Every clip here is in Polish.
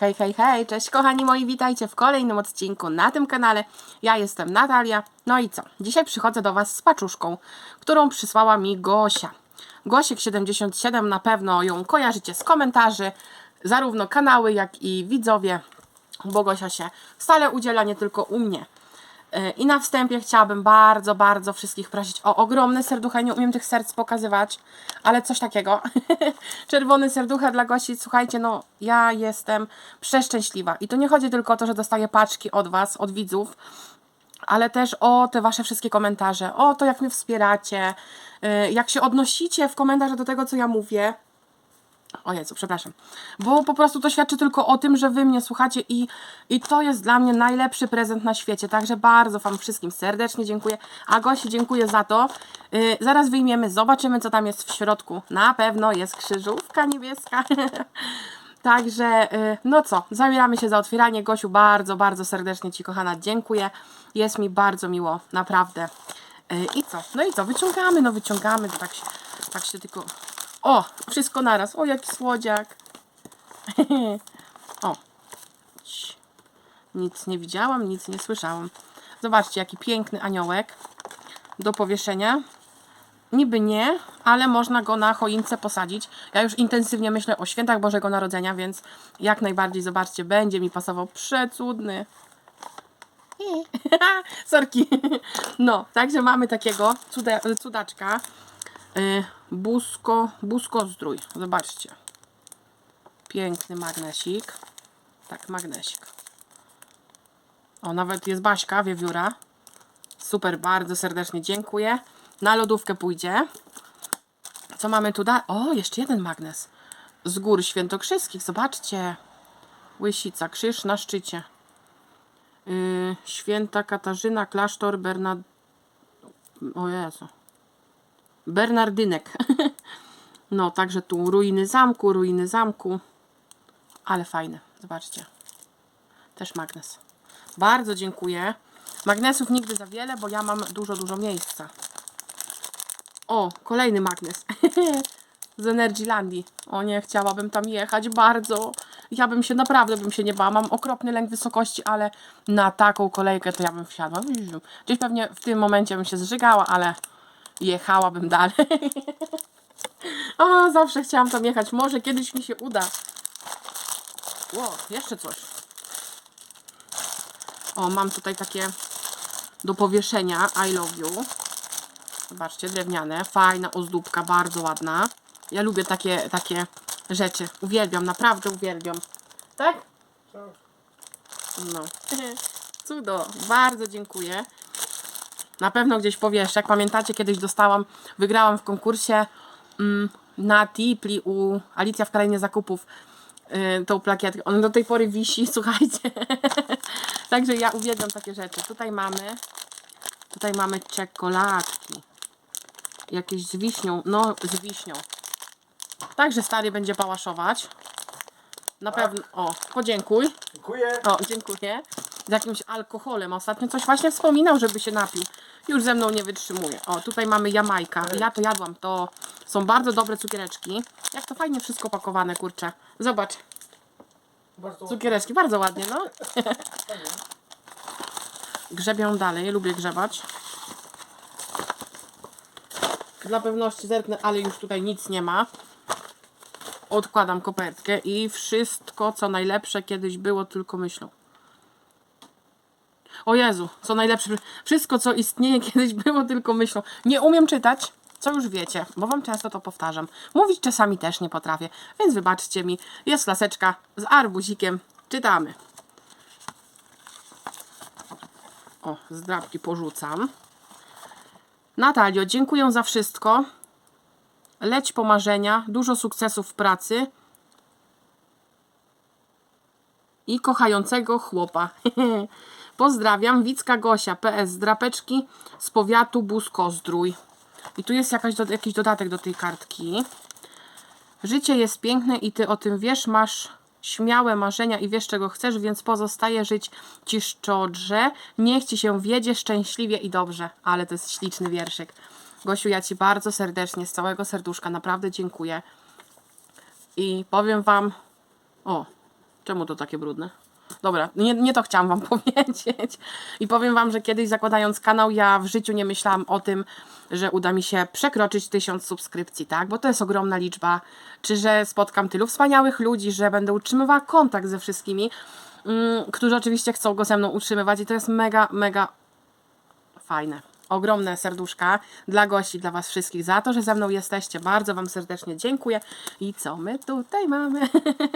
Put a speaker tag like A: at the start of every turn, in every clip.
A: Hej, hej, hej, cześć kochani moi, witajcie w kolejnym odcinku na tym kanale. Ja jestem Natalia. No i co? Dzisiaj przychodzę do Was z paczuszką, którą przysłała mi Gosia. Gosiek77 na pewno ją kojarzycie z komentarzy, zarówno kanały, jak i widzowie, bo Gosia się stale udziela nie tylko u mnie. I na wstępie chciałabym bardzo, bardzo wszystkich prosić o ogromne serducha. Nie umiem tych serc pokazywać, ale coś takiego. Czerwone serducha dla Gosi. Słuchajcie, no ja jestem przeszczęśliwa. I to nie chodzi tylko o to, że dostaję paczki od Was, od widzów, ale też o te Wasze wszystkie komentarze, o to, jak mnie wspieracie, yy, jak się odnosicie w komentarzach do tego, co ja mówię. O Jezu, przepraszam. Bo po prostu to świadczy tylko o tym, że wy mnie słuchacie i, i to jest dla mnie najlepszy prezent na świecie. Także bardzo wam wszystkim serdecznie dziękuję. A Gosi dziękuję za to. Yy, zaraz wyjmiemy, zobaczymy co tam jest w środku. Na pewno jest krzyżówka niebieska. Także, yy, no co, zabieramy się za otwieranie. Gosiu, bardzo, bardzo serdecznie Ci, kochana, dziękuję. Jest mi bardzo miło, naprawdę. Yy, I co? No i co? Wyciągamy, no wyciągamy, tak się, tak się tylko... O, wszystko naraz. O, jaki słodziak. o. Nic nie widziałam, nic nie słyszałam. Zobaczcie, jaki piękny aniołek do powieszenia. Niby nie, ale można go na choince posadzić. Ja już intensywnie myślę o świętach Bożego Narodzenia, więc jak najbardziej, zobaczcie, będzie mi pasował przecudny. Sorki. No, także mamy takiego cuda, cudaczka. Y, Busko, busko zdrój. Zobaczcie. Piękny magnesik. Tak, magnesik. O, nawet jest Baśka, wiewióra. Super, bardzo serdecznie dziękuję. Na lodówkę pójdzie. Co mamy tu dalej? O, jeszcze jeden magnes. Z gór świętokrzyskich, zobaczcie. Łysica, krzyż na szczycie. Yy, Święta Katarzyna, klasztor Bernard... O Jezu. Bernardynek. No, także tu ruiny zamku, ruiny zamku. Ale fajne, zobaczcie. Też magnes. Bardzo dziękuję. Magnesów nigdy za wiele, bo ja mam dużo, dużo miejsca. O, kolejny magnes. Z Energylandii. O nie, chciałabym tam jechać bardzo. Ja bym się, naprawdę bym się nie bała. Mam okropny lęk wysokości, ale na taką kolejkę to ja bym wsiadła. Gdzieś pewnie w tym momencie bym się zżygała, ale jechałabym dalej. o, zawsze chciałam tam jechać. Może kiedyś mi się uda. Ło, jeszcze coś. O, mam tutaj takie do powieszenia I love you. Zobaczcie, drewniane. Fajna ozdóbka, bardzo ładna. Ja lubię takie, takie rzeczy. Uwielbiam, naprawdę uwielbiam. Tak? No. Cudo. Bardzo dziękuję. Na pewno gdzieś powiesz, jak pamiętacie, kiedyś dostałam, wygrałam w konkursie mm, na Tipli u Alicja w Krainie Zakupów yy, tą plakietkę. On do tej pory wisi, słuchajcie. Także ja uwielbiam takie rzeczy. Tutaj mamy, tutaj mamy czekoladki. Jakieś z wiśnią, no z wiśnią. Także stary będzie pałaszować. Na pewno, o, podziękuj.
B: Dziękuję.
A: O, dziękuję. Z jakimś alkoholem. Ostatnio coś właśnie wspominał, żeby się napił. Już ze mną nie wytrzymuje. O, tutaj mamy Jamajka. Ja to jadłam. To są bardzo dobre cukiereczki. Jak to fajnie wszystko pakowane, kurczę. Zobacz,
B: Bardzo
A: cukiereczki. Bardzo ładnie, no. Grzebią dalej. Lubię grzebać. Dla pewności zerknę, ale już tutaj nic nie ma. Odkładam kopertkę i wszystko, co najlepsze kiedyś było, tylko myślą. O Jezu, co najlepsze. Wszystko, co istnieje, kiedyś było tylko myślą. Nie umiem czytać, co już wiecie, bo wam często to powtarzam. Mówić czasami też nie potrafię, więc wybaczcie mi. Jest laseczka z arbuzikiem. Czytamy. O, zdrabki porzucam. Natalio, dziękuję za wszystko. Leć po marzenia, dużo sukcesów w pracy i kochającego chłopa. Pozdrawiam, Wicka Gosia, PS, drapeczki z powiatu Busko-Zdrój. I tu jest jakaś jakiś dodatek do tej kartki. Życie jest piękne i ty o tym wiesz, masz śmiałe marzenia i wiesz czego chcesz, więc pozostaje żyć ci szczodrze. Niech ci się wiedzie szczęśliwie i dobrze. Ale to jest śliczny wierszyk. Gosiu, ja ci bardzo serdecznie, z całego serduszka naprawdę dziękuję. I powiem wam, o, Czemu to takie brudne? Dobra, nie, nie to chciałam wam powiedzieć. I powiem wam, że kiedyś zakładając kanał, ja w życiu nie myślałam o tym, że uda mi się przekroczyć tysiąc subskrypcji, tak? Bo to jest ogromna liczba. Czy że spotkam tylu wspaniałych ludzi, że będę utrzymywała kontakt ze wszystkimi, mm, którzy oczywiście chcą go ze mną utrzymywać i to jest mega, mega fajne. Ogromne serduszka dla gości, dla Was wszystkich za to, że ze mną jesteście. Bardzo Wam serdecznie dziękuję. I co my tutaj mamy?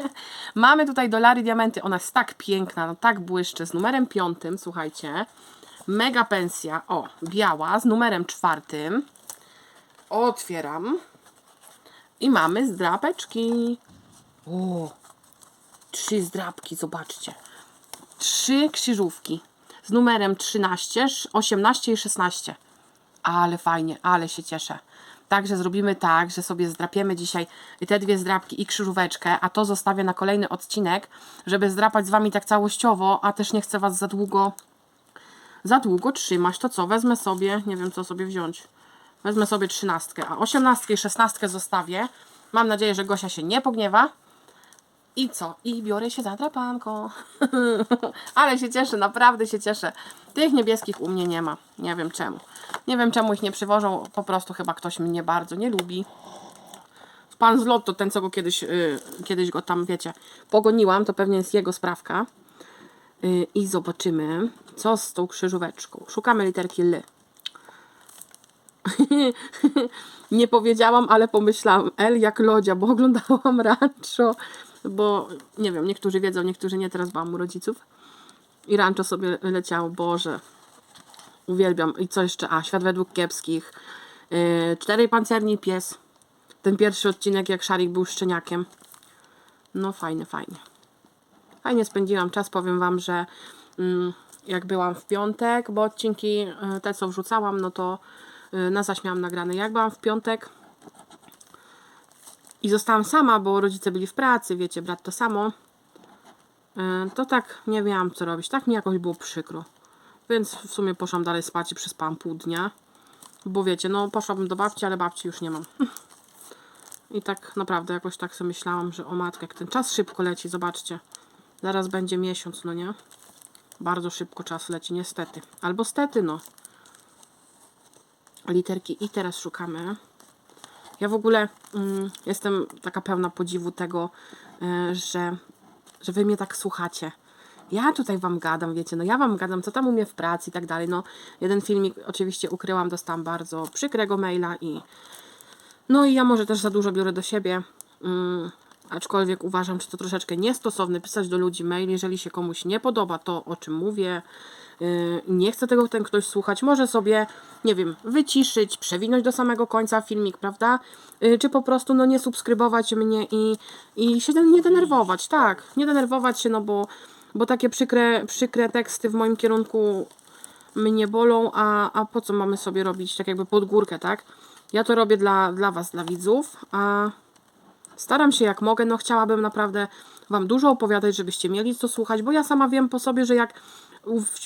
A: mamy tutaj dolary diamenty. Ona jest tak piękna, no tak błyszczy. Z numerem piątym, słuchajcie. Mega pensja. O, biała z numerem czwartym. Otwieram. I mamy zdrapeczki. O, trzy zdrapki, zobaczcie trzy krzyżówki z numerem 13, 18 i 16. Ale fajnie, ale się cieszę. Także zrobimy tak, że sobie zdrapiemy dzisiaj te dwie zdrapki i krzyżóweczkę, a to zostawię na kolejny odcinek, żeby zdrapać z Wami tak całościowo, a też nie chcę Was za długo za długo trzymać. To co, wezmę sobie, nie wiem co sobie wziąć. Wezmę sobie trzynastkę, a osiemnastkę i szesnastkę zostawię. Mam nadzieję, że Gosia się nie pogniewa. I co? I biorę się za drapanko. Ale się cieszę, naprawdę się cieszę. Tych niebieskich u mnie nie ma. Nie wiem czemu. Nie wiem czemu ich nie przywożą. Po prostu chyba ktoś mnie bardzo nie lubi. Pan z lotu, ten co go kiedyś, yy, kiedyś go tam, wiecie, pogoniłam, to pewnie jest jego sprawka. Yy, I zobaczymy, co z tą krzyżóweczką. Szukamy literki L. nie powiedziałam, ale pomyślałam L jak lodzia, bo oglądałam rancho, bo nie wiem, niektórzy wiedzą, niektórzy nie, teraz byłam u rodziców i rancho sobie leciało, Boże, uwielbiam. I co jeszcze? A, Świat według kiepskich, yy, Czterej pancerni pies, ten pierwszy odcinek, jak Szarik był szczeniakiem. No fajnie, fajnie. Fajnie spędziłam czas, powiem Wam, że mm, jak byłam w piątek, bo odcinki y, te, co wrzucałam, no to y, na zaś miałam nagrane. Jak byłam w piątek i zostałam sama, bo rodzice byli w pracy, wiecie, brat to samo, y, to tak nie miałam co robić. Tak mi jakoś było przykro. Więc w sumie poszłam dalej spać i przespałam pół dnia. Bo wiecie, no poszłabym do babci, ale babci już nie mam. I tak naprawdę jakoś tak sobie myślałam, że o matkę, jak ten czas szybko leci, zobaczcie. Zaraz będzie miesiąc, no nie? Bardzo szybko czas leci, niestety. Albo stety, no. Literki i teraz szukamy. Ja w ogóle mm, jestem taka pełna podziwu tego, y, że, że wy mnie tak słuchacie. Ja tutaj wam gadam, wiecie, no ja wam gadam, co tam u mnie w pracy i tak dalej. No, jeden filmik oczywiście ukryłam, dostałam bardzo przykrego maila i no i ja może też za dużo biorę do siebie, mm, aczkolwiek uważam, że to troszeczkę niestosowne pisać do ludzi mail, jeżeli się komuś nie podoba to, o czym mówię, nie chce tego ten ktoś słuchać, może sobie, nie wiem, wyciszyć, przewinąć do samego końca filmik, prawda? Yy, czy po prostu, no nie subskrybować mnie i, i się nie denerwować, tak, nie denerwować się, no bo, bo takie przykre, przykre teksty w moim kierunku mnie bolą, a, a po co mamy sobie robić tak jakby pod górkę, tak? Ja to robię dla, dla Was, dla widzów, a staram się jak mogę, no chciałabym naprawdę Wam dużo opowiadać, żebyście mieli co słuchać, bo ja sama wiem po sobie, że jak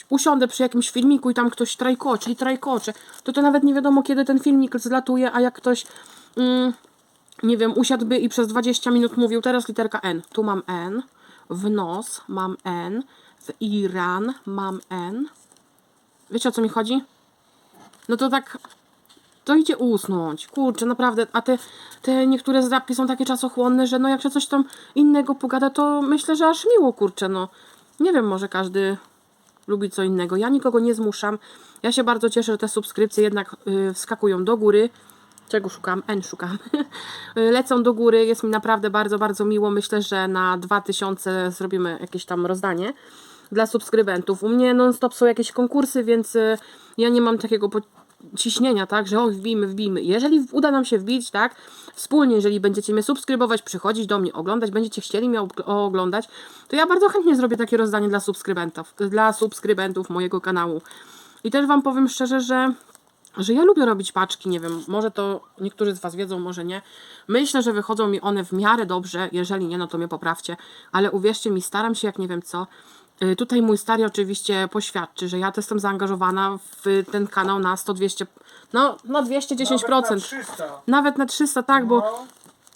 A: usiądę przy jakimś filmiku i tam ktoś trajkoczy i trajkocze, to to nawet nie wiadomo kiedy ten filmik zlatuje, a jak ktoś, mm, nie wiem, usiadłby i przez 20 minut mówił, teraz literka N, tu mam N, w nos mam N, w Iran mam N. Wiecie o co mi chodzi? No to tak to idzie usnąć. Kurczę, naprawdę. A te, te niektóre zdrapki są takie czasochłonne, że no jak się coś tam innego pogada, to myślę, że aż miło, kurczę, no. Nie wiem, może każdy lubi co innego. Ja nikogo nie zmuszam. Ja się bardzo cieszę, że te subskrypcje jednak yy, wskakują do góry. Czego szukam? N szukam. Y, Lecą do góry. Jest mi naprawdę bardzo, bardzo miło. Myślę, że na 2000 zrobimy jakieś tam rozdanie dla subskrybentów. U mnie non-stop są jakieś konkursy, więc y, ja nie mam takiego ciśnienia, tak, że o, wbijmy, wbijmy. Jeżeli uda nam się wbić, tak, wspólnie, jeżeli będziecie mnie subskrybować, przychodzić do mnie, oglądać, będziecie chcieli mnie og- oglądać, to ja bardzo chętnie zrobię takie rozdanie dla subskrybentów, dla subskrybentów mojego kanału. I też Wam powiem szczerze, że że ja lubię robić paczki, nie wiem, może to niektórzy z Was wiedzą, może nie. Myślę, że wychodzą mi one w miarę dobrze, jeżeli nie, no to mnie poprawcie, ale uwierzcie mi, staram się jak nie wiem co. Y, Tutaj mój stary oczywiście poświadczy, że ja to jestem zaangażowana w ten kanał na 100-200, no na 210%.
B: Nawet na 300.
A: Nawet na 300, tak, bo
B: No,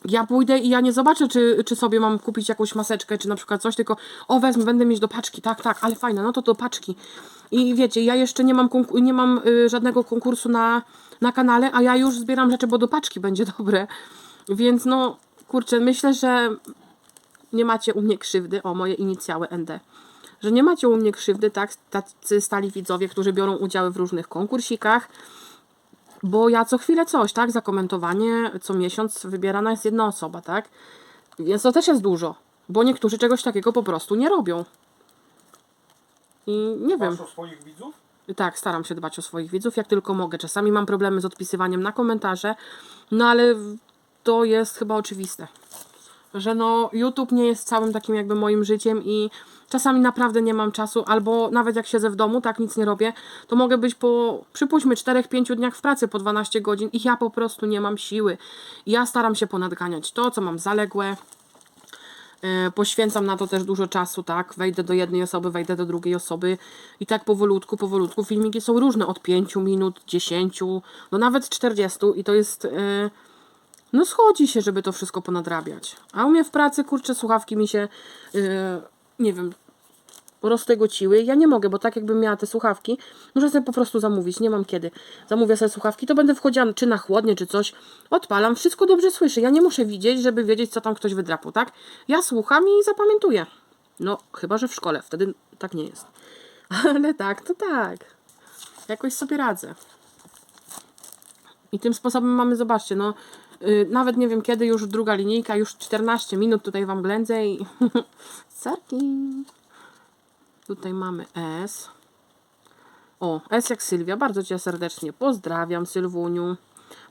A: ja pójdę i ja nie zobaczę, czy, czy sobie mam kupić jakąś maseczkę, czy na przykład coś, tylko o wezmę, będę mieć do paczki, tak, tak, ale fajne, no to do paczki. I wiecie, ja jeszcze nie mam, nie mam y, żadnego konkursu na, na kanale, a ja już zbieram rzeczy, bo do paczki będzie dobre. Więc no, kurczę, myślę, że nie macie u mnie krzywdy, o moje inicjały ND, że nie macie u mnie krzywdy, tak, tacy stali widzowie, którzy biorą udziały w różnych konkursikach, bo ja co chwilę coś, tak, za komentowanie co miesiąc wybierana jest jedna osoba, tak, więc to też jest dużo, bo niektórzy czegoś takiego po prostu nie robią. I nie wiem.
B: Masz o swoich widzów?
A: Tak, staram się dbać o swoich widzów, jak tylko mogę. Czasami mam problemy z odpisywaniem na komentarze, no ale to jest chyba oczywiste, że no YouTube nie jest całym takim jakby moim życiem i czasami naprawdę nie mam czasu, albo nawet jak siedzę w domu, tak nic nie robię, to mogę być po, przypuśćmy, 4-5 dniach w pracy po 12 godzin i ja po prostu nie mam siły. Ja staram się ponadganiać to, co mam zaległe, E, Poświęcam na to też dużo czasu, tak? Wejdę do jednej osoby, wejdę do drugiej osoby i tak powolutku, powolutku. Filmiki są różne, od 5 minut, 10, no nawet 40 i to jest, e, no schodzi się, żeby to wszystko ponadrabiać. A u mnie w pracy, kurczę, słuchawki mi się, e, nie wiem, roztegociły. Ja nie mogę, bo tak jakbym miała te słuchawki, muszę sobie po prostu zamówić, nie mam kiedy. Zamówię sobie słuchawki, to będę wchodziła czy na chłodnie, czy coś, odpalam, wszystko dobrze słyszę. Ja nie muszę widzieć, żeby wiedzieć, co tam ktoś wydrapał, tak? Ja słucham i zapamiętuję. No, chyba, że w szkole, wtedy tak nie jest. Ale tak, to tak. Jakoś sobie radzę. I tym sposobem mamy, zobaczcie, no, yy, nawet nie wiem kiedy, już druga linijka, już 14 minut tutaj Wam ględzę i... Sarki. Tutaj mamy S. O, S jak Sylwia. Bardzo Cię serdecznie pozdrawiam, Sylwuniu.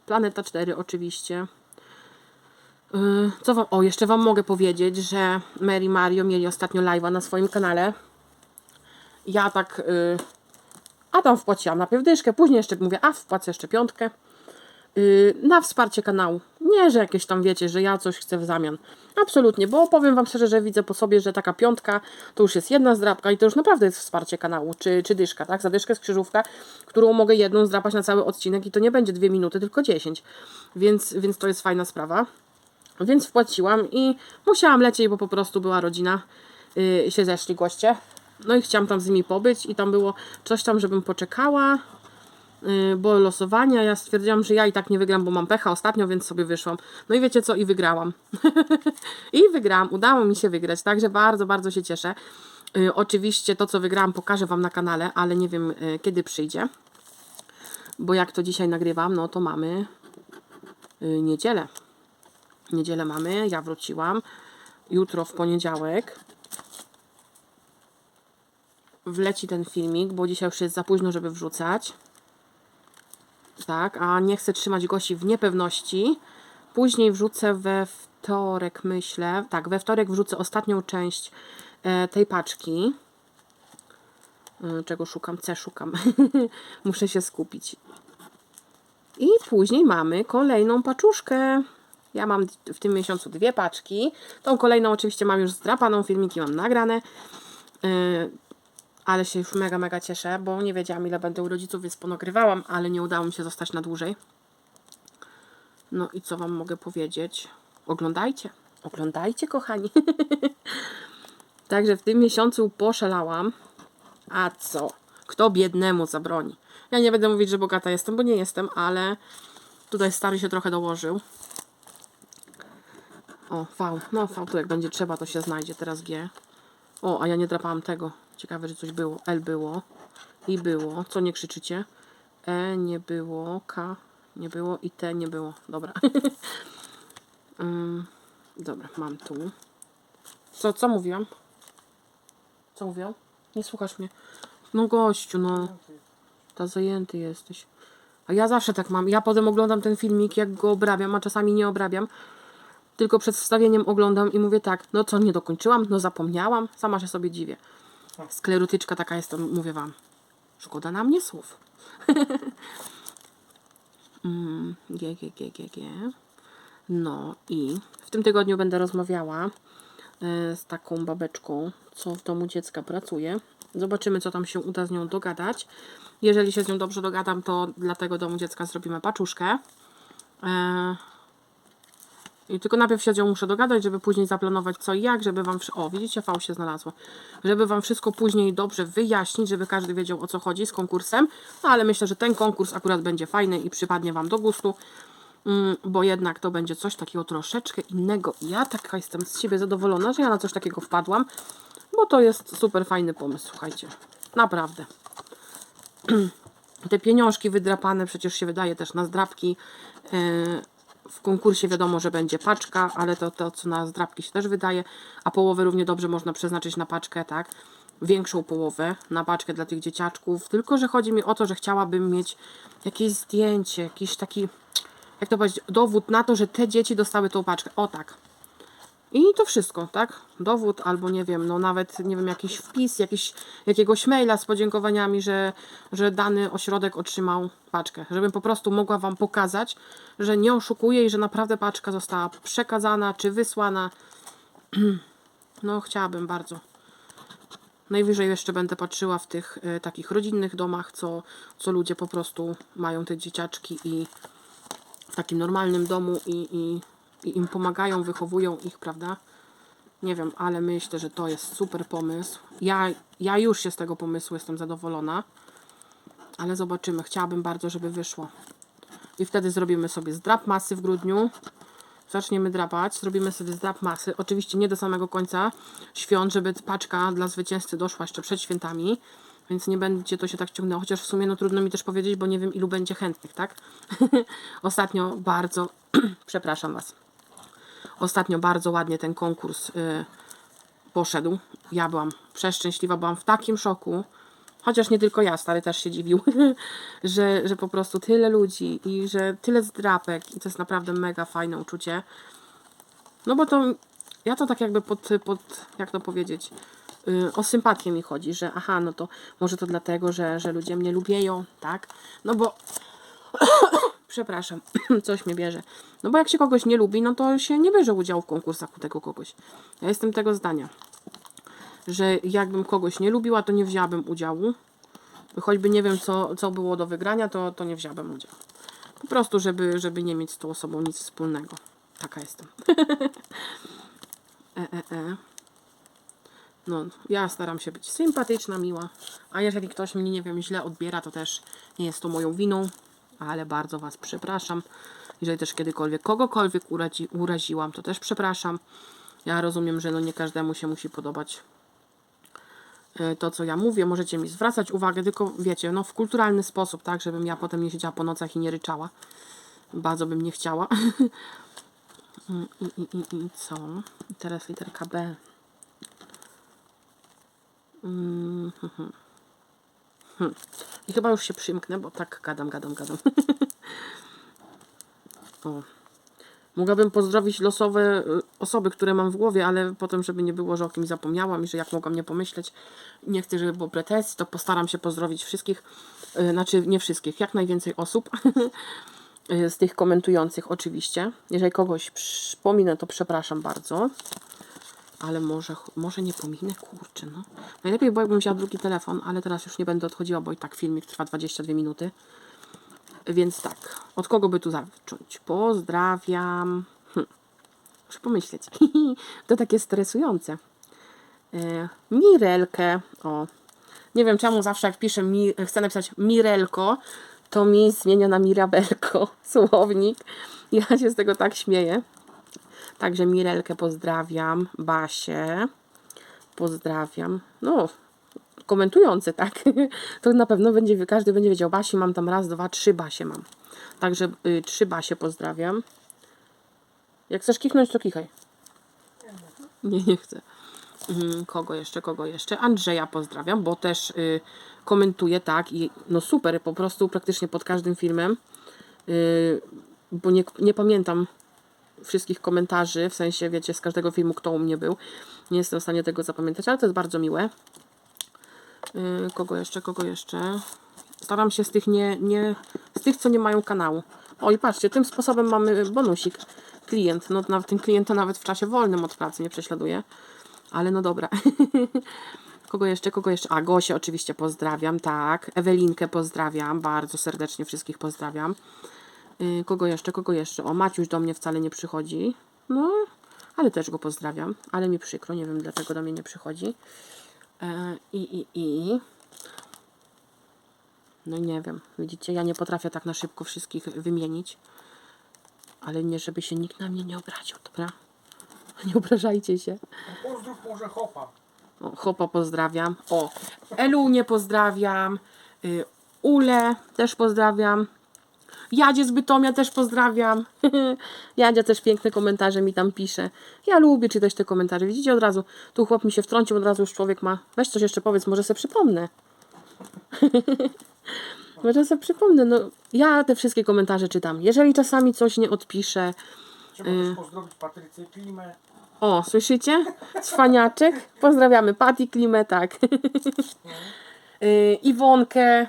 A: Planeta 4 oczywiście. Yy, Co wam, o, jeszcze Wam mogę powiedzieć, że Mary Mario mieli ostatnio live'a na swoim kanale. Ja tak... Yy, a tam wpłaciłam najpierw dyszkę, później jeszcze mówię, a wpłacę jeszcze piątkę. Yy, na wsparcie kanału. Nie, że jakieś tam wiecie, że ja coś chcę w zamian. Absolutnie, bo powiem Wam szczerze, że widzę po sobie, że taka piątka to już jest jedna zdrapka i to już naprawdę jest wsparcie kanału, czy, czy dyszka, tak? Za dyszkę jest krzyżówka, którą mogę jedną zdrapać na cały odcinek i to nie będzie dwie minuty, tylko 10. Więc, więc to jest fajna sprawa. Więc wpłaciłam i musiałam lecieć, bo po prostu była rodzina, yy, się zeszli goście. No i chciałam tam z nimi pobyć i tam było coś tam, żebym poczekała, yy, bo losowania, ja stwierdziłam, że ja i tak nie wygram, bo mam pecha ostatnio, więc sobie wyszłam. No i wiecie co, i wygrałam. I wygrałam, udało mi się wygrać, także bardzo, bardzo się cieszę. Yy, oczywiście to, co wygrałam, pokażę Wam na kanale, ale nie wiem, yy, kiedy przyjdzie. Bo jak to dzisiaj nagrywam, no to mamy niedzielę. Niedzielę mamy, ja wróciłam. Jutro w poniedziałek wleci ten filmik, bo dzisiaj już jest za późno, żeby wrzucać. Tak, a nie chcę trzymać gości w niepewności. Później wrzucę we wtorek, myślę. Tak, we wtorek wrzucę ostatnią część e, tej paczki. E, czego szukam? C szukam. Muszę się skupić. I później mamy kolejną paczuszkę. Ja mam w tym miesiącu dwie paczki. Tą kolejną oczywiście mam już zdrapaną, filmiki mam nagrane. Ale się już mega, mega cieszę, bo nie wiedziałam ile będę u rodziców, więc ponagrywałam, ale nie udało mi się zostać na dłużej. No i co Wam mogę powiedzieć? Oglądajcie. Oglądajcie, kochani. Także w tym miesiącu poszalałam. A co? Kto biednemu zabroni? Ja nie będę mówić, że bogata jestem, bo nie jestem, ale tutaj stary się trochę dołożył. O, V. No, V tu jak będzie trzeba, to się znajdzie. Teraz G. O, a ja nie drapałam tego. Ciekawe, że coś było. L było. I było. Co nie krzyczycie? E nie było. K nie było. I T nie było. Dobra. Ym, dobra, mam tu. Co, co mówiłam? Co mówiłam? Nie słuchasz mnie. No gościu, no. Ta zajęty jesteś. A ja zawsze tak mam. Ja potem oglądam ten filmik, jak go obrabiam, a czasami nie obrabiam. Tylko przed wstawieniem oglądam i mówię tak, no co, nie dokończyłam, no zapomniałam, sama się sobie dziwię. Sklerotyczka taka jestem, mówię wam. Szkoda na mnie słów. mm, G, G, G, G, G. No i w tym tygodniu będę rozmawiała e, z taką babeczką, co w domu dziecka pracuje. Zobaczymy, co tam się uda z nią dogadać. Jeżeli się z nią dobrze dogadam, to dla tego domu dziecka zrobimy paczuszkę. E, I tylko najpierw się muszę dogadać, żeby później zaplanować co i jak, żeby wam... O, widzicie, V się znalazło. Żeby wam wszystko później dobrze wyjaśnić, żeby każdy wiedział o co chodzi z konkursem. No ale myślę, że ten konkurs akurat będzie fajny i przypadnie wam do gustu. Mm, bo jednak to będzie coś takiego troszeczkę innego. Ja taka jestem z siebie zadowolona, że ja na coś takiego wpadłam, bo to jest super fajny pomysł, słuchajcie. Naprawdę. Te pieniążki wydrapane przecież się wydaje też na zdrapki. W konkursie wiadomo, że będzie paczka, ale to, to co na zdrapki się też wydaje, a połowę równie dobrze można przeznaczyć na paczkę, tak? Większą połowę na paczkę dla tych dzieciaczków. Tylko, że chodzi mi o to, że chciałabym mieć jakieś zdjęcie, jakiś taki, jak to powiedzieć, dowód na to, że te dzieci dostały tą paczkę. O tak. I to wszystko, tak? Dowód albo nie wiem, no nawet nie wiem, jakiś wpis, jakiś, jakiegoś maila z podziękowaniami, że, że dany ośrodek otrzymał paczkę. Żebym po prostu mogła Wam pokazać, że nie oszukuję i że naprawdę paczka została przekazana czy wysłana. No, chciałabym bardzo. Najwyżej jeszcze będę patrzyła w tych e, takich rodzinnych domach, co, co ludzie po prostu mają te dzieciaczki i w takim normalnym domu i, i, i im pomagają, wychowują ich, prawda? Nie wiem, ale myślę, że to jest super pomysł. Ja, ja już się z tego pomysłu jestem zadowolona, ale zobaczymy. Chciałabym bardzo, żeby wyszło. I wtedy zrobimy sobie zdrap masy w grudniu. Zaczniemy drapać, zrobimy sobie zdrap masy. Oczywiście nie do samego końca świąt, żeby paczka dla zwycięzcy doszła jeszcze przed świętami. Więc nie będzie to się tak ciągnęło, chociaż w sumie no trudno mi też powiedzieć, bo nie wiem ilu będzie chętnych, tak? Ostatnio bardzo, przepraszam Was, ostatnio bardzo ładnie ten konkurs y, poszedł. Ja byłam przeszczęśliwa, byłam w takim szoku, chociaż nie tylko ja, stary też się dziwił, że, że po prostu tyle ludzi i że tyle zdrapek i to jest naprawdę mega fajne uczucie. No bo to, ja to tak jakby pod, pod jak to powiedzieć, yy, o sympatię mi chodzi, że aha, no to może to dlatego, że, że ludzie mnie lubią, tak? No bo przepraszam, coś mnie bierze. No bo jak się kogoś nie lubi, no to się nie bierze udziału w konkursach u tego kogoś. Ja jestem tego zdania, że jakbym kogoś nie lubiła, to nie wzięłabym udziału. Choćby nie wiem, co, co było do wygrania, to, to nie wzięłabym udziału. Po prostu, żeby, żeby nie mieć z tą osobą nic wspólnego. Taka jestem. e, e, e. No, ja staram się być sympatyczna, miła. A jeżeli ktoś mnie, nie wiem, źle odbiera, to też nie jest to moją winą, ale bardzo Was przepraszam. Jeżeli też kiedykolwiek kogokolwiek urazi, uraziłam, to też przepraszam. Ja rozumiem, że no nie każdemu się musi podobać e, to, co ja mówię. Możecie mi zwracać uwagę, tylko wiecie, no w kulturalny sposób, tak, żebym ja potem nie siedziała po nocach i nie ryczała. Bardzo bym nie chciała. I, i, i, I co? I teraz literka B. Mm, hmm. I chyba już się przymknę, bo tak gadam, gadam, gadam. o. Mogłabym pozdrowić losowe y, osoby, które mam w głowie, ale potem, żeby nie było, że o kimś zapomniałam i że jak mogłam nie pomyśleć, nie chcę, żeby było pretensji, to postaram się pozdrowić wszystkich, y, znaczy nie wszystkich, jak najwięcej osób y, z tych komentujących oczywiście. Jeżeli kogoś przypominę, to przepraszam bardzo. Ale może, może nie pominę, kurczę, no. Najlepiej było, jakbym wzięła drugi telefon, ale teraz już nie będę odchodziła, bo i tak filmik trwa 22 minuty. Więc tak, od kogo by tu zacząć? Pozdrawiam. Hm. Muszę pomyśleć. to takie stresujące. E, Mirelkę. O. Nie wiem czemu zawsze jak piszę, mi, chcę napisać Mirelko, to mi zmienia na Mirabelko słownik. Ja się z tego tak śmieję. Także Mirelkę pozdrawiam, Basię pozdrawiam. No, komentujący, tak? To na pewno będzie, każdy będzie wiedział. Basi mam tam raz, dwa, trzy Basie mam. Także y, trzy Basie pozdrawiam. Jak chcesz kichnąć, to kichaj. Nie, nie chcę. Mm, Kogo jeszcze, kogo jeszcze? Andrzeja pozdrawiam, bo też y, komentuje, tak, i no super, po prostu praktycznie pod każdym filmem, y, bo nie, nie pamiętam wszystkich komentarzy, w sensie, wiecie, z każdego filmu, kto u mnie był. Nie jestem w stanie tego zapamiętać, ale to jest bardzo miłe. Yy, kogo jeszcze, kogo jeszcze? Staram się z tych nie, nie, z tych, co nie mają kanału. O i patrzcie, tym sposobem mamy bonusik. Klient, no nawet ten klienta nawet w czasie wolnym od pracy nie prześladuje. Ale no dobra. Kogo jeszcze, kogo jeszcze? A, Gosię oczywiście pozdrawiam, tak. Ewelinkę pozdrawiam, bardzo serdecznie wszystkich pozdrawiam. Yy, kogo jeszcze, kogo jeszcze? O, Maciuś do mnie wcale nie przychodzi. No, ale też go pozdrawiam. Ale mi przykro, nie wiem dlaczego do mnie nie przychodzi. E, I, i, i. No nie wiem, widzicie, ja nie potrafię tak na szybko wszystkich wymienić. Ale nie, żeby się nikt na mnie nie obraził, dobra? Nie obrażajcie się.
B: Pozdrów może Hopa.
A: O, Hopa pozdrawiam. O, Elu nie pozdrawiam. Y, Ule też pozdrawiam. Jadzie z Bytomia też pozdrawiam. Jadzia też piękne komentarze mi tam pisze. Ja lubię czytać te komentarze. Widzicie od razu, tu chłop mi się wtrącił, od razu już człowiek ma. Weź coś jeszcze powiedz, może sobie przypomnę. może sobie przypomnę. No, ja te wszystkie komentarze czytam. Jeżeli czasami coś nie odpiszę,
B: Trzeba
A: Y.
B: też pozdrowić Patrycję Klimę.
A: O, słyszycie? Cwaniaczek. Pozdrawiamy Pati Klimę, tak. Yy, Iwonkę,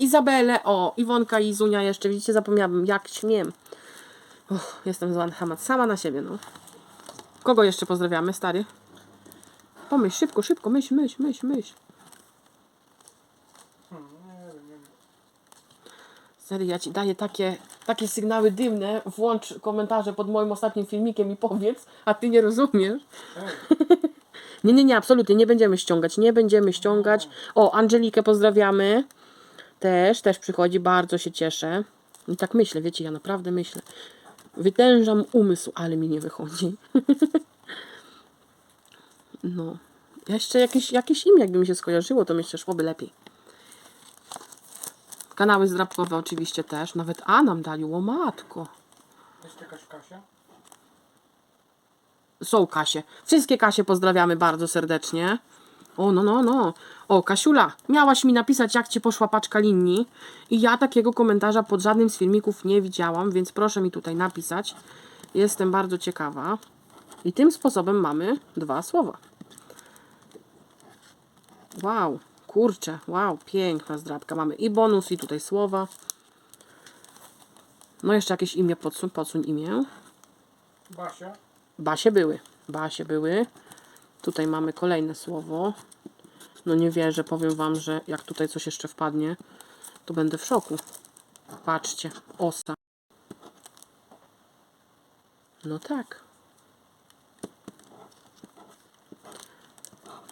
A: Izabelę, o, Iwonka i Zunia jeszcze, widzicie, zapomniałabym, jak śmiem. Jestem zła na sama na siebie, no. Kogo jeszcze pozdrawiamy, stary? Pomyśl, szybko, szybko, myśl, myśl, myśl, myśl. Serio, ja ci daję takie, takie sygnały dymne, włącz komentarze pod moim ostatnim filmikiem i powiedz, a ty nie rozumiesz. Nie, nie, nie, absolutnie nie będziemy ściągać. Nie będziemy ściągać. O, Angelikę pozdrawiamy. Też, też przychodzi, bardzo się cieszę. I tak myślę, wiecie, ja naprawdę myślę. Wytężam umysł, ale mi nie wychodzi. no. Jeszcze jakieś, jakieś imię, jakby mi się skojarzyło, to myślę, szłoby lepiej. Kanały zdrabkowe oczywiście też. Nawet A nam dali, o matko.
B: jest jakaś Kasia?
A: Są Kasie. Wszystkie Kasie pozdrawiamy bardzo serdecznie. O, no, no, no. O, Kasiula, miałaś mi napisać, jak ci poszła paczka linii. I ja takiego komentarza pod żadnym z filmików nie widziałam, więc proszę mi tutaj napisać. Jestem bardzo ciekawa. I tym sposobem mamy dwa słowa. Wow, kurczę, wow, piękna zdrabka. Mamy i bonus, i tutaj słowa. No jeszcze jakieś imię, podsuń, podsuń imię.
B: Basia?
A: Basie były. Basie były. Tutaj mamy kolejne słowo. No nie wierzę, powiem wam, że jak tutaj coś jeszcze wpadnie, to będę w szoku. Patrzcie, osa. No tak.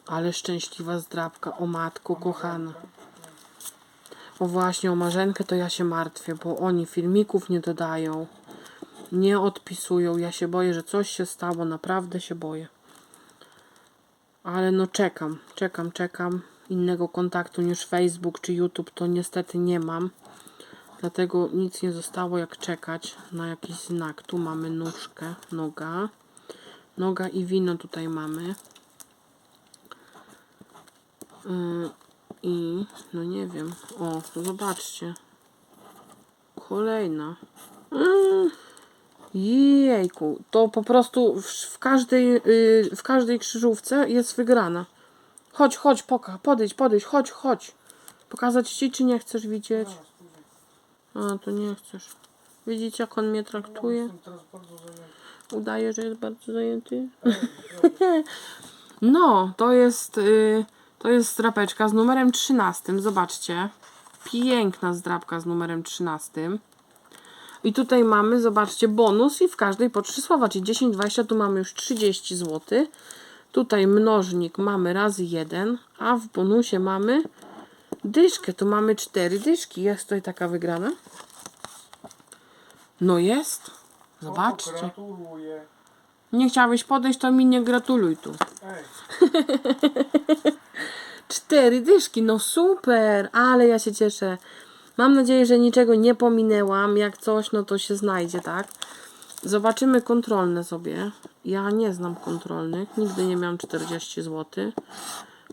A: Ale szczęśliwa zdrabka, o matko kochana. O właśnie, o Marzenkę to ja się martwię, bo oni filmików nie dodają nie odpisują. Ja się boję, że coś się stało. Naprawdę się boję. Ale no czekam, czekam, czekam. Innego kontaktu niż Facebook czy YouTube to niestety nie mam. Dlatego nic nie zostało jak czekać na jakiś znak. Tu mamy nóżkę, noga. Noga i wino tutaj mamy. Yy, I no nie wiem. O, zobaczcie. Kolejna. Yy. Jejku, to po prostu w, każdej, yy, w każdej krzyżówce jest wygrana. Chodź, chodź, poka, podejdź, podejdź, chodź, chodź. Pokazać ci, czy nie chcesz widzieć? A, to nie chcesz. Widzicie, jak on mnie traktuje? Udaje, że jest bardzo zajęty. No, to jest, yy, to jest zdrapeczka z numerem 13. Zobaczcie. Piękna zdrapka z numerem 13. I tutaj mamy, zobaczcie, bonus i w każdej po 3 słowa, czyli 10, 20, tu mamy już 30 zł. Tutaj mnożnik mamy razy 1, a w bonusie mamy dyszkę. Tu mamy 4 dyszki. Jest tutaj taka wygrana? No jest. Zobaczcie. Nie chciałeś podejść, to mi nie gratuluj tu. Cztery dyszki, no super, ale ja się cieszę. Mam nadzieję, że niczego nie pominęłam. Jak coś, no to się znajdzie, tak? Zobaczymy kontrolne sobie. Ja nie znam kontrolnych. Nigdy nie miałam 40 zł.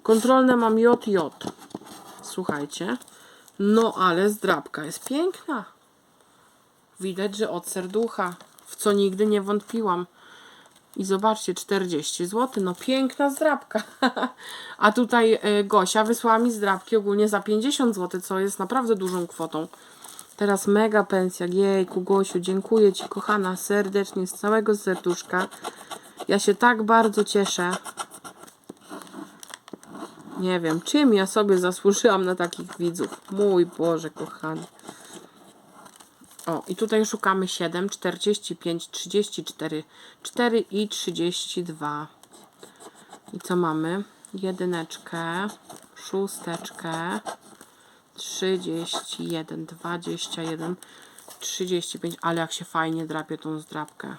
A: Kontrolne mam JJ. Słuchajcie. No ale zdrabka jest piękna. Widać, że od serducha. W co nigdy nie wątpiłam. I zobaczcie, 40 zł. No piękna zdrabka. A tutaj y, Gosia wysłała mi zdrabki ogólnie za 50 zł, co jest naprawdę dużą kwotą. Teraz mega pensja. Jejku, Gosiu, dziękuję Ci, kochana, serdecznie, z całego serduszka. Ja się tak bardzo cieszę. Nie wiem, czym ja sobie zasłużyłam na takich widzów. Mój Boże, kochany. O, i tutaj szukamy 7, 45, 34, 4 i 32. I co mamy? Jedyneczkę, szósteczkę, 31, 21, 35. Ale jak się fajnie drapie tą zdrapkę.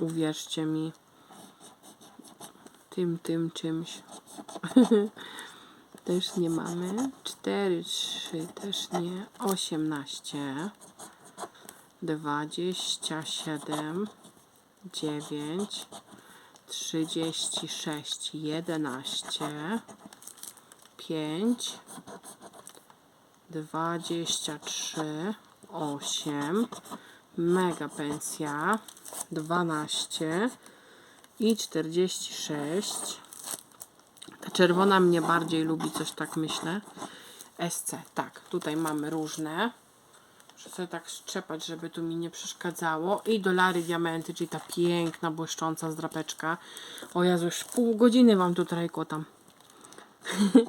A: Uwierzcie mi. Tym, tym czymś. też nie mamy. 4, 3 też nie. 18. 27, 9, 36, 11, 5, 23, 8, mega pensja, 12 i 46. Ta czerwona mnie bardziej lubi, coś tak myślę. SC, tak, tutaj mamy różne. Muszę sobie tak strzepać, żeby tu mi nie przeszkadzało. I dolary, diamenty, czyli ta piękna, błyszcząca zdrapeczka. O Jezu, już pół godziny wam tutaj kłotam.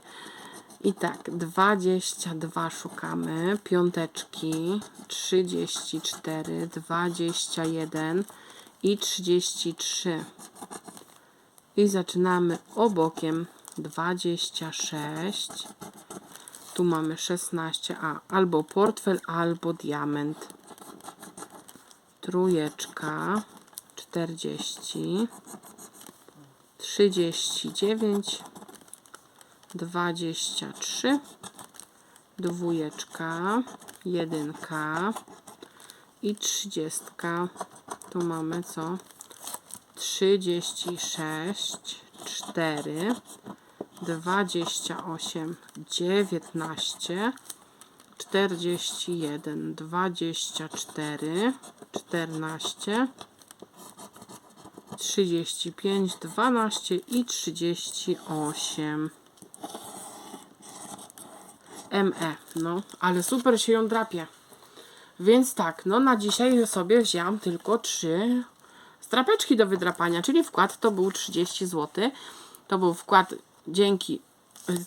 A: I tak, 22 szukamy, piąteczki, 34, 21 i 33. I zaczynamy obokiem 26. Tu mamy 16A, albo portfel, albo diament. Trójeczka, 40, 39, 23, dwójeczka, jedynka i trzydziestka. Tu mamy co? 36, 4, 28, 19, 41, 24, 14, 35, 12 i 38. ME, no, ale super się ją drapie. Więc tak, no na dzisiaj sobie wzięłam tylko trzy strapeczki do wydrapania, czyli wkład to był 30 zł. To był wkład dzięki.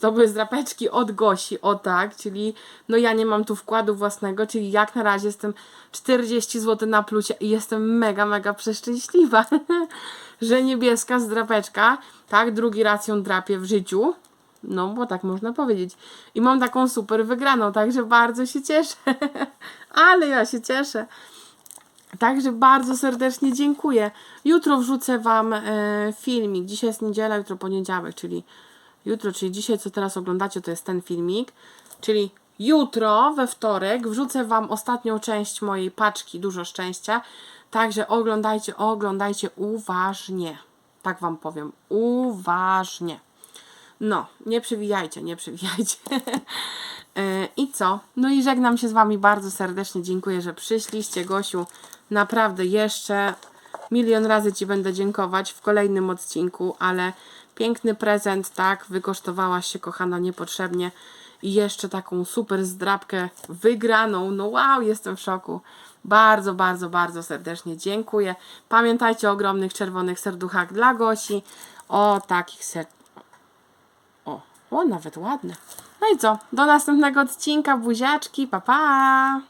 A: To były zdrapeczki od Gosi, o tak, czyli no ja nie mam tu wkładu własnego, czyli jak na razie jestem 40 zł na plusie i jestem mega, mega przeszczęśliwa, że niebieska zdrapeczka, tak, drugi raz ją drapię w życiu, no bo tak można powiedzieć. I mam taką super wygraną, także bardzo się cieszę, ale ja się cieszę. Także bardzo serdecznie dziękuję. Jutro wrzucę Wam e, filmik. Dzisiaj jest niedziela, jutro poniedziałek, czyli jutro, czyli dzisiaj, co teraz oglądacie, to jest ten filmik. Czyli jutro, we wtorek, wrzucę Wam ostatnią część mojej paczki. Dużo szczęścia. Także oglądajcie, oglądajcie uważnie. Tak Wam powiem. Uważnie. No, nie przewijajcie, nie przewijajcie. E, I co? No i żegnam się z Wami bardzo serdecznie. Dziękuję, że przyszliście, Gosiu. Naprawdę jeszcze milion razy Ci będę dziękować w kolejnym odcinku, ale piękny prezent, tak? Wykosztowałaś się, kochana, niepotrzebnie. I jeszcze taką super zdrabkę wygraną. No wow, jestem w szoku. Bardzo, bardzo, bardzo serdecznie dziękuję. Pamiętajcie o ogromnych czerwonych serduchach dla Gosi. O takich ser... O, o, nawet ładne. No i co? Do następnego odcinka. Buziaczki. Pa, pa!